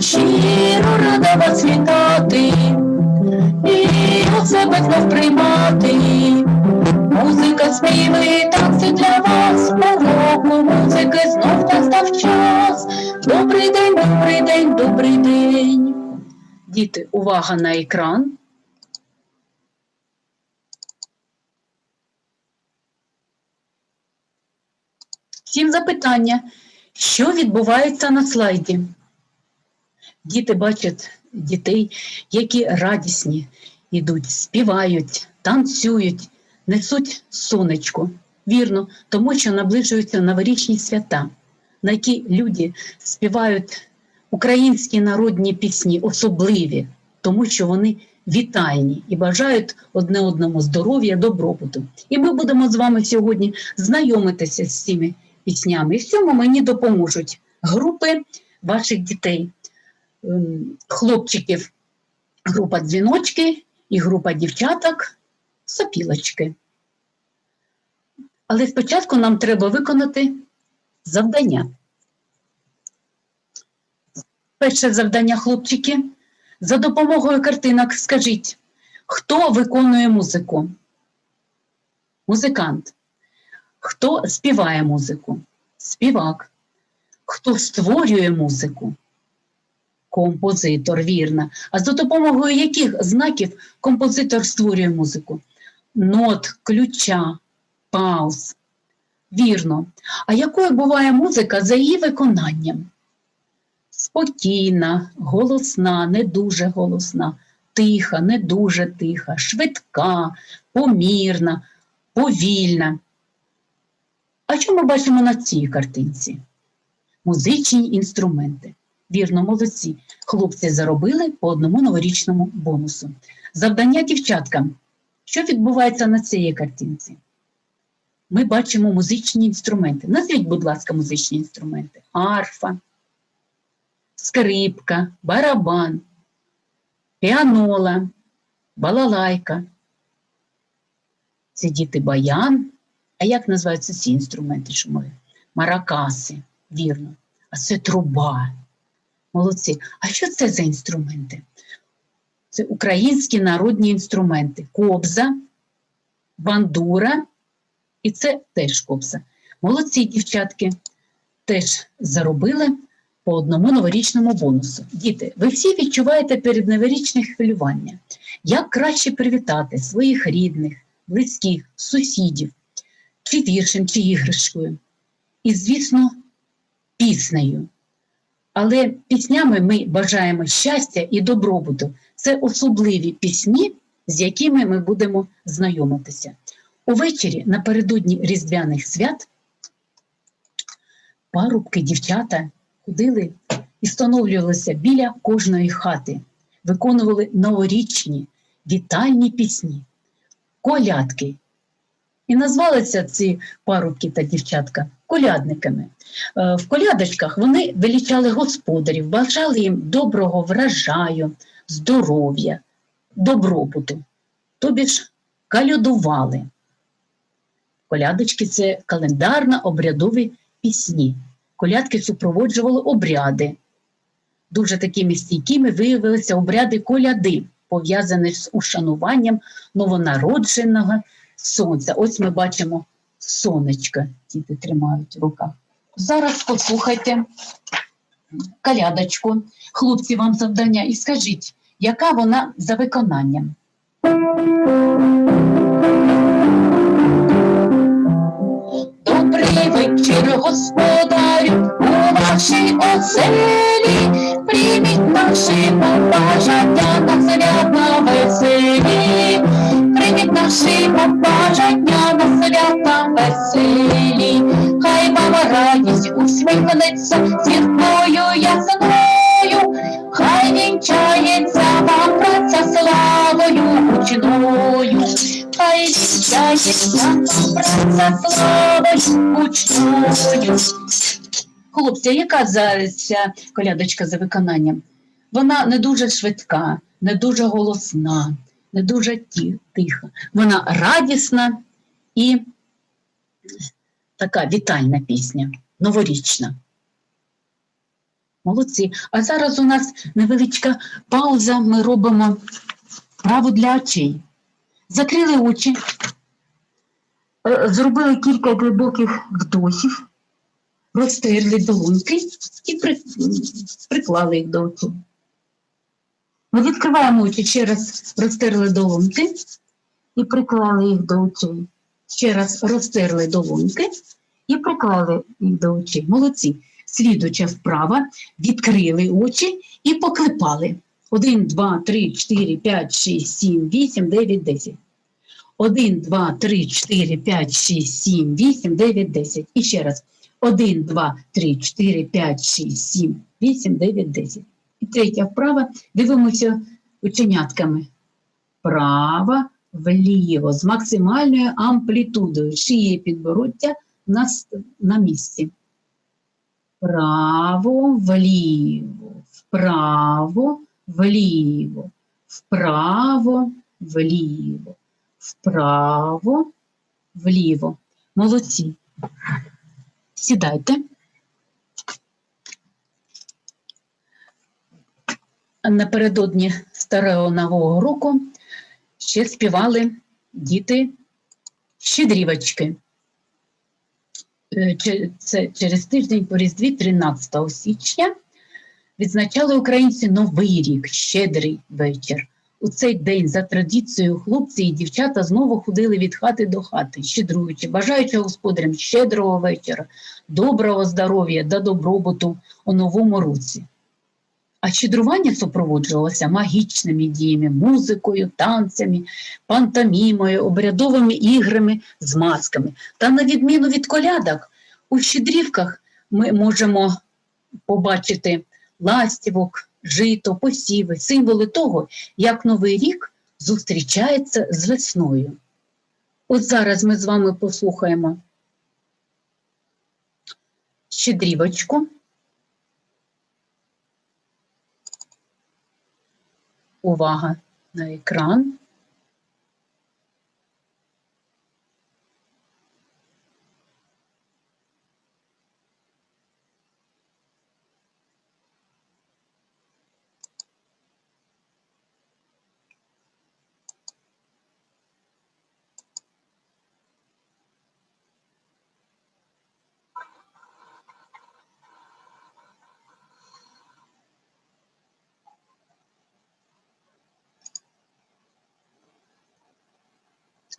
Щиро рада вас вітати, і у себе знов приймати. Музика, співи, танці для вас, уроку музики знов настав час. Добрий день, добрий день, добрий день. Діти, увага на екран. Всім запитання, що відбувається на слайді? Діти бачать дітей, які радісні йдуть, співають, танцюють, несуть сонечко. Вірно, тому що наближуються новорічні свята, на які люди співають українські народні пісні, особливі, тому що вони вітальні і бажають одне одному здоров'я, добробуту. І ми будемо з вами сьогодні знайомитися з цими піснями. І в цьому мені допоможуть групи ваших дітей, ем, хлопчиків, група дзвіночки і група дівчаток сопілочки. Але спочатку нам треба виконати завдання. Перше завдання, хлопчики. За допомогою картинок скажіть, хто виконує музику? Музикант. Хто співає музику? Співак. Хто створює музику? Композитор, вірно. А за допомогою яких знаків композитор створює музику? Нот, ключа, пауз. Вірно. А якою буває музика за її виконанням? Спокійна, голосна, не дуже голосна, тиха, не дуже тиха, швидка, помірна, повільна. А що ми бачимо на цій картинці? Музичні інструменти. Вірно, молодці. Хлопці заробили по одному новорічному бонусу. Завдання дівчаткам. Що відбувається на цій картинці? Ми бачимо музичні інструменти. Назвіть, будь ласка, музичні інструменти. Арфа, скрипка, барабан, піанола, балалайка. Це діти баян. А як називаються ці інструменти шумові? Маракаси, вірно. А це труба. Молодці. А що це за інструменти? Це українські народні інструменти. Кобза, бандура і це теж кобза. Молодці, дівчатки, теж заробили по одному новорічному бонусу. Діти, ви всі відчуваєте перед новорічне хвилювання. Як краще привітати своїх рідних, близьких, сусідів, чи віршем, чи іграшкою. І, звісно, піснею. Але піснями ми бажаємо щастя і добробуту. Це особливі пісні, з якими ми будемо знайомитися. Увечері напередодні Різдвяних свят парубки, дівчата ходили і встановлювалися біля кожної хати, виконували новорічні вітальні пісні, колядки. І назвалися ці парубки та дівчатка колядниками. Е, В колядочках вони величали господарів, бажали їм доброго врожаю, здоров'я, добробуту, тобі ж калюдували. Колядочки це календарно-обрядові пісні. Колядки супроводжували обряди. Дуже такими стійкими виявилися обряди коляди, пов'язані з ушануванням новонародженого сонця. Ось ми бачимо сонечко, діти тримають в руках. Зараз послухайте колядочку. Хлопці, вам завдання, і скажіть, яка вона за виконанням? Добрий вечір, господарю, у вашій оселі, прийміть наші побажання на свята веселі, прийміть наші побажання на свята веселі, хай вам радість усміхнеться зіркою ясною, хай вінчається вам праця славою гучною, хай вінчається вам праця славою гучною. Хлопці, яка зараз ця колядочка за виконанням? Вона не дуже швидка, не дуже голосна, не дуже тиха. Вона радісна і така вітальна пісня, новорічна. Молодці. А зараз у нас невеличка пауза. Ми робимо вправу для очей. Закрили очі, е, зробили кілька глибоких вдохів, розтерли долоньки і при- приклали їх до очей. Ми відкриваємо очі, ще раз розтерли долоньки і приклали їх до очей. Ще раз розтерли долоньки і приклали їх до очей. Молодці. Слідуча вправа, відкрили очі і поклепали. 1, 2, 3, 4, 5, 6, 7, 8, 9, 10. 1, 2, 3, 4, 5, 6, 7, 8, 9, 10. І ще раз. 1, 2, 3, 4, 5, 6, 7, 8, 9, 10. Третя вправа. Дивимося ученятками. Право, вліво, з максимальною амплітудою. Шиє підбороддя на, на місці. Право, вліво, вправо, вліво, вправо, вліво, вправо, вліво. Молодці. Сідайте. Напередодні старого нового року ще співали діти щедрівочки. Е, Це через тиждень по Різдві, 13 січня, відзначали українці Новий рік, щедрий вечір. У цей день, за традицією, хлопці і дівчата знову ходили від хати до хати, щедруючи, бажаючи господарям щедрого вечора, доброго здоров'я та добробуту у новому році. А щедрування супроводжувалося магічними діями, музикою, танцями, пантомімою, обрядовими іграми з масками. Та на відміну від колядок, у щедрівках ми можемо побачити ластівок, жито, посіви, символи того, як Новий рік зустрічається з весною. От зараз ми з вами послухаємо щедрівочку. Увага на екран.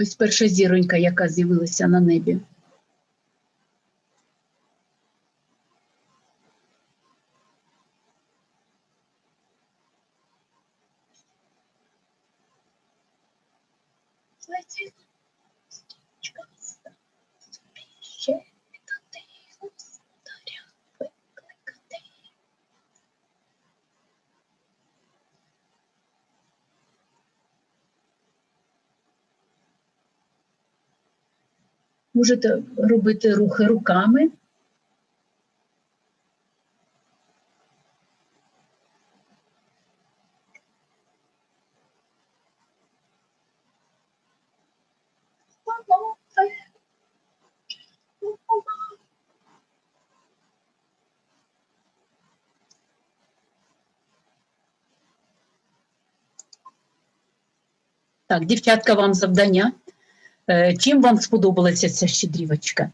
Ось перша зіронька, яка з'явилася на небі. Ще вітати господаря, викликати. Можете робити рухи руками. Так, дівчатка, вам завдання. Е, Чим вам сподобалася ця щедрівочка?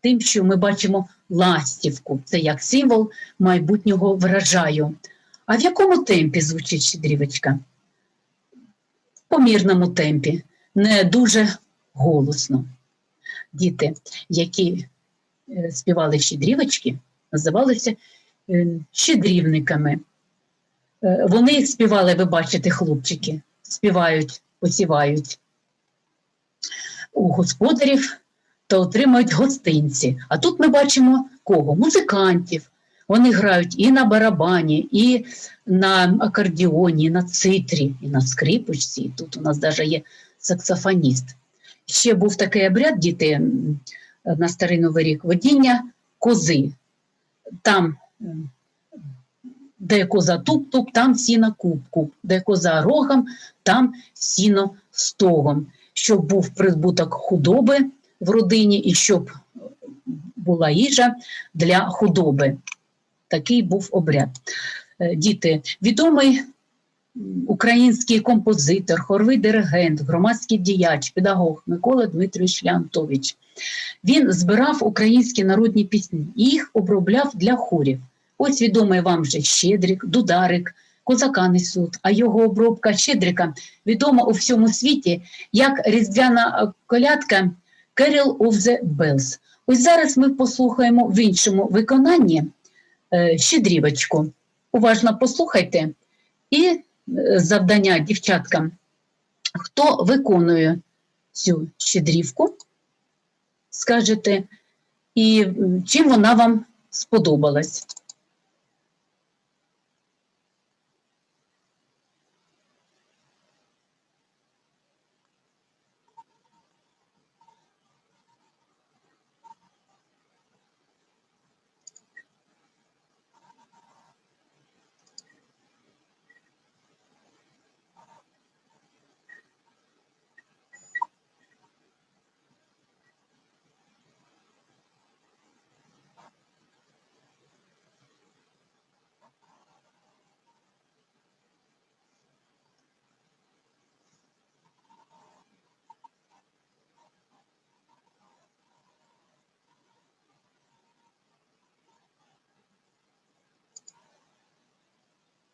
Тим, що ми бачимо ластівку, це як символ майбутнього врожаю. А в якому темпі звучить щедрівочка? В помірному темпі, не дуже голосно. Діти, які е, співали щедрівочки, називалися е, щедрівниками. Вони співали, ви бачите, хлопчики, співають, посівають у господарів та отримують гостинці. А тут ми бачимо кого? Музикантів. Вони грають і на барабані, і на акордіоні, і на цитрі, і на скрипочці. І тут у нас навіть є саксофоніст. Ще був такий обряд діти на старий новий рік водіння кози. Там, де коза туп-туп, там сіно куб-куб, де коза рогом, там сіно стогом, щоб був прибуток худоби в родині і щоб була їжа для худоби. такий був обряд. Е, Діти, відомий український композитор, хоровий диригент, громадський діяч, педагог Микола Дмитрович Леонтович. Він збирав українські народні пісні їх обробляв для хорів. Ось відомий вам вже Щедрик, Дударик, Козаканий суд, а його обробка Щедрика відома у всьому світі як різдвяна колядка Carol of the Bells. Ось зараз ми послухаємо в іншому виконанні е, щедрівочку. Уважно послухайте і е, завдання дівчаткам, хто виконує цю щедрівку, скажете, і чим вона вам сподобалась.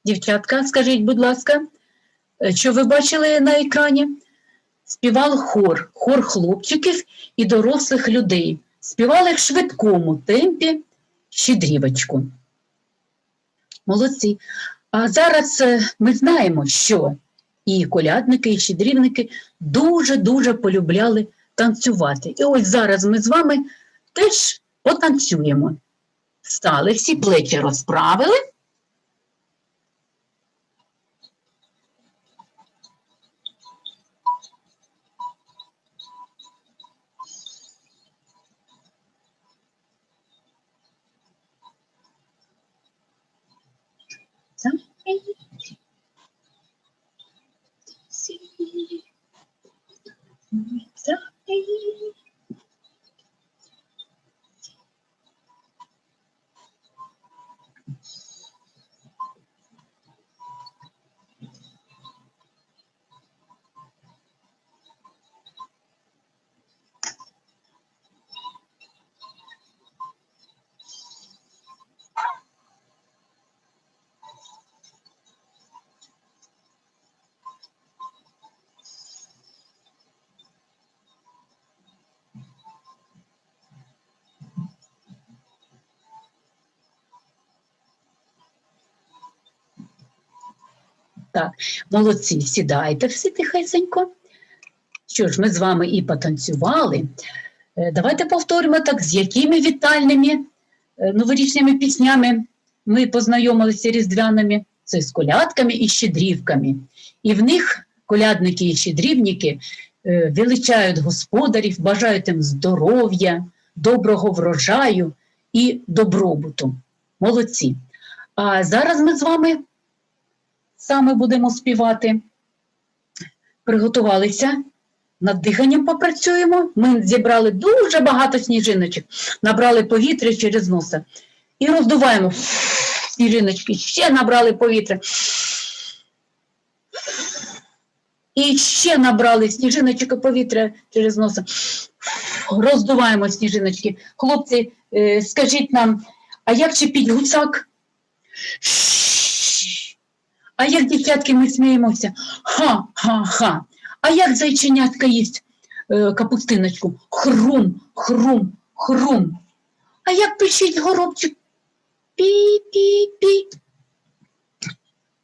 Дівчатка, скажіть, будь ласка, е, що ви бачили на екрані? Співав хор, хор хлопчиків і дорослих людей. Співали в швидкому темпі щедрівочку. Молодці. А зараз е, ми знаємо, що і колядники, і щедрівники дуже-дуже полюбляли танцювати. І ось зараз ми з вами теж потанцюємо. Стали, всі плечі розправили. Sorry. Так, молодці, сідайте всі тихесенько. Що ж, ми з вами і потанцювали. Е, Давайте повторимо так, з якими вітальними е, новорічними піснями ми познайомилися різдвяними. Це з колядками і щедрівками. І в них колядники і щедрівники е, величають господарів, бажають їм здоров'я, доброго врожаю і добробуту. Молодці. А зараз ми з вами саме будемо співати. Приготувалися, над диханням попрацюємо. Ми зібрали дуже багато сніжиночок, набрали повітря через носа і роздуваємо сніжиночки, ще набрали повітря. І ще набрали сніжиночок і повітря через носа. Роздуваємо сніжиночки. Хлопці, е, скажіть нам, а як чепіть гусак? А як дівчатки ми сміємося? Ха-ха-ха. А як зайченятка їсть е, капустиночку? Хрум, хрум, хрум. А як пишіть горобчик? Пі-пі-пі.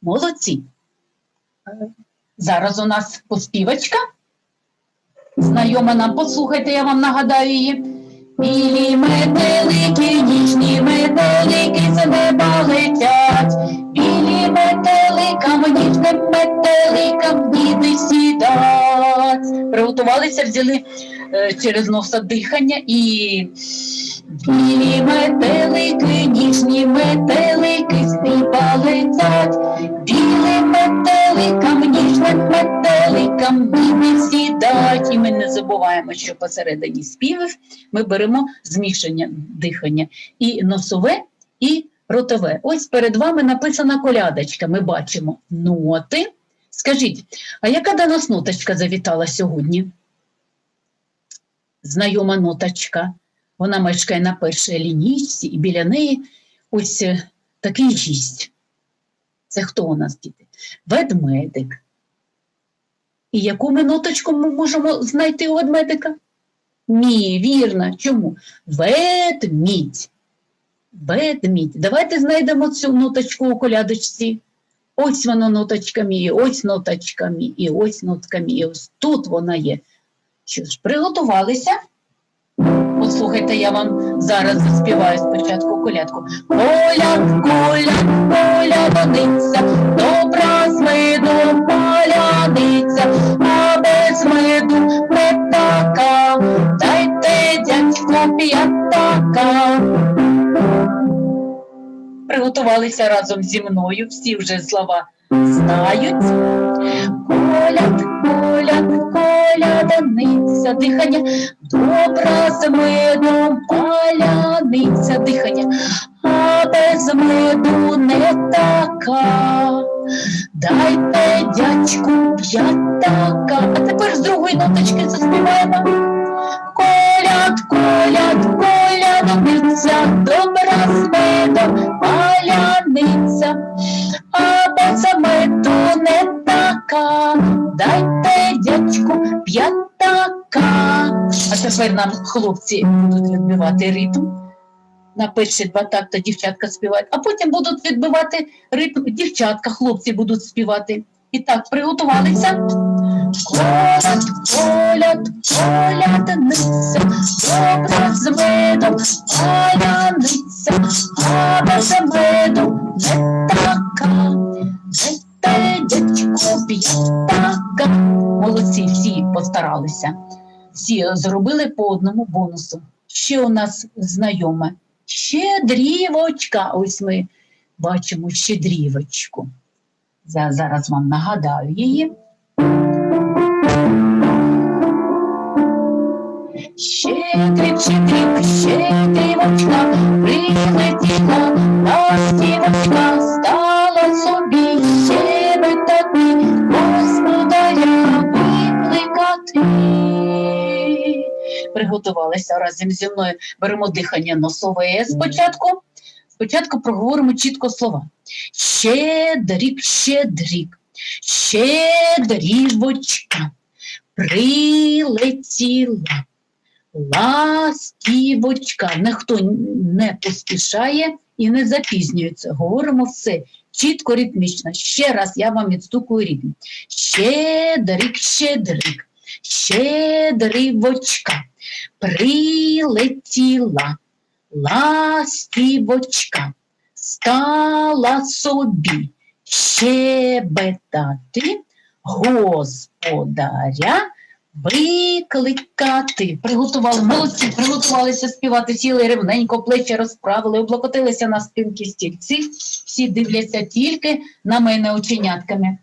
Молодці. Е, Зараз у нас поспівочка. Знайома нам, послухайте, я вам нагадаю її. Білі метелики, ніжні метелики з неба летять. Білі метеликам, ніжним метеликам діти сідать. Приготувалися, взяли е, через носа дихання і білі метелики, ніжні метелики з неба летять. Метеликам, ніжним метеликам сідать. І ми не забуваємо, що посередині співів ми беремо змішання дихання і носове, і ротове. Ось перед вами написана колядочка. Ми бачимо ноти. Скажіть, а яка до нас ноточка завітала сьогодні? Знайома ноточка. Вона мешкає на першій лінійці, і біля неї ось е, такий гість. Це хто у нас, діти? Ведмедик. І яку ми ноточку ми можемо знайти у ведмедика? Ні, вірно. Чому? Ведмідь. Ведмідь. Давайте знайдемо цю ноточку у колядочці. Ось вона ноточками, і ось ноточками, і ось нотками, і ось тут вона є. Що ж, приготувалися? Послухайте, я вам зараз заспіваю спочатку колядку. Коляд, коляд, колядониця, добра з медом паляниця, а без меду не така, дайте дядьку п'ятака. Приготувалися разом зі мною, всі вже слова знають. Коляд, коляд, коляданиця, дихання, добра з медом паляниця, дихання, а без меду не така. Дайте дядьку п'ятака. А тепер з другої ноточки заспіваємо. Коляд, коляд, колядниця, добра з медом паляниця, а без меду не така. Дайте дядьку п'ятака. А тепер нам хлопці будуть відбивати ритм. На перші два такта дівчатка співають, а потім будуть відбивати ритм дівчатка, хлопці будуть співати. І так, приготувалися. Коляд, коляд, колядниця, добра з медом паляниця, а без меду не така, дайте дядьку п'ятака. Молодці, всі постаралися. Всі зробили по одному бонусу. Ще у нас знайоме. Щедрівочка. Ось ми бачимо щедрівочку. Я зараз вам нагадаю її. Щедрик, щедрик, щедрівочка, прилетіла ластівочка, Приготувалися разом зі мною. Беремо дихання носове спочатку. Спочатку проговоримо чітко слова. Щедрик, щедрик, щедрівочка, прилетіла. Ластівочка. Ніхто не поспішає і не запізнюється. Говоримо все чітко, ритмічно. Ще раз я вам відстукую ритм. Щедрик, щедрик, щедрівочка, прилетіла. Ластівочка стала собі щебетати, господаря викликати. Приготували молодці, приготувалися співати, сіли рівненько, плечі розправили, облокотилися на спинки стільці. Всі дивляться тільки на мене оченятками.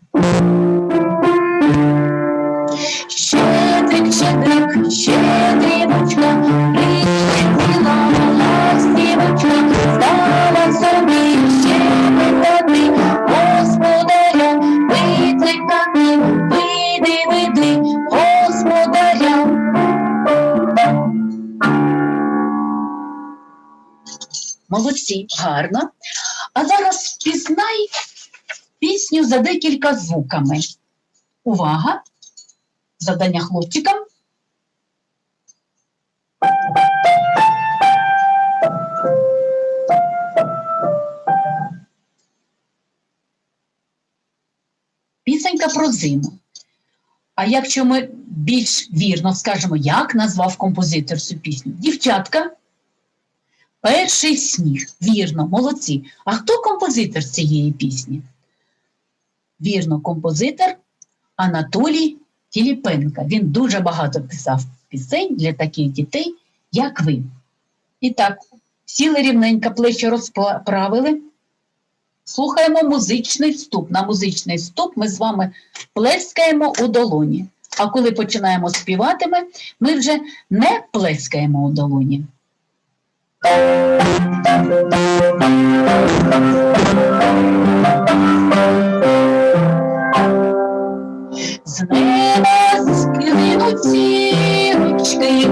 Молодці, гарно. А зараз пізнай пісню за декілька звуками. Увага! Завдання хлопчикам. Пісенька про зиму. А якщо ми більш вірно скажемо, як назвав композитор цю пісню? Дівчатка. Перший сніг. Вірно, молодці. А хто композитор цієї пісні? Вірно, композитор Анатолій Тіліпенка. Він дуже багато писав пісень для таких дітей, як ви. І так, сіли рівненько, плечі розправили. Слухаємо музичний вступ. На музичний вступ ми з вами плескаємо у долоні. А коли починаємо співати, ми, вже не плескаємо у долоні. Знаешь, ними з квіточки.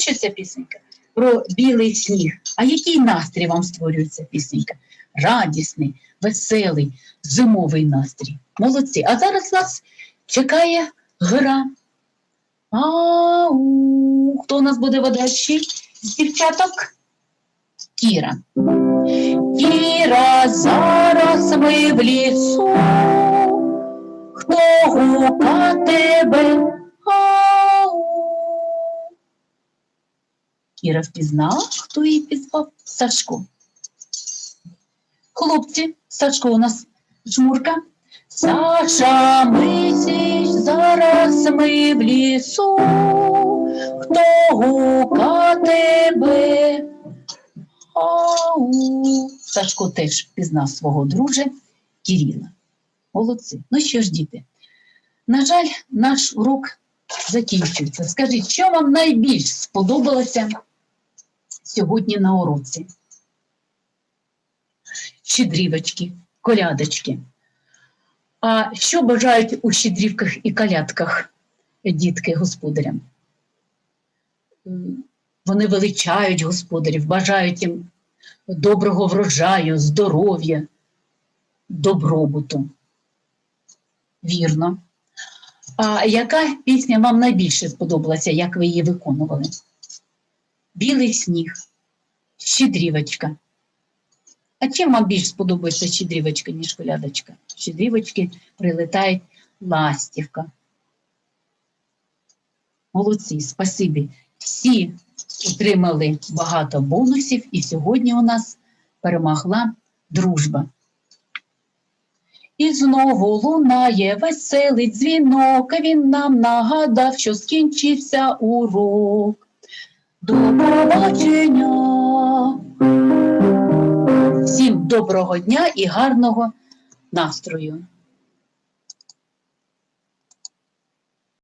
Створюється пісенька? Про білий сніг. А який настрій вам створюється пісенька? Радісний, веселий, зимовий настрій. Молодці. А зараз нас чекає гра. Ау, хто у нас буде ведучий з дівчаток? Кіра. Кіра, зараз ми в лісу. Хто гука тебе? Ау. Кіра впізнала, хто її пізвав? Сашко. Хлопці, Сашко у нас жмурка. Саша, мисіч, зараз ми в лісу. Хто гука тебе? Ау. Сашко теж пізнав свого дружа Кіріла. Молодці. Ну що ж, діти, на жаль, наш урок закінчується. Скажіть, що вам найбільш сподобалося сьогодні на уроці? Щедрівочки, колядочки. А що бажають у щедрівках і колядках дітки господарям? Вони величають господарів, бажають їм доброго врожаю, здоров'я, добробуту. Вірно. А яка пісня вам найбільше сподобалася, як ви її виконували? Білий сніг, щедрівочка. А чим вам більш сподобається щедрівочка, ніж колядочка? Щедрівочки прилетають ластівка. Молодці, спасибі. Всі отримали багато бонусів, і сьогодні у нас перемогла дружба. І знову лунає веселий дзвінок, а він нам нагадав, що скінчився урок. До побачення! Всім доброго дня і гарного настрою!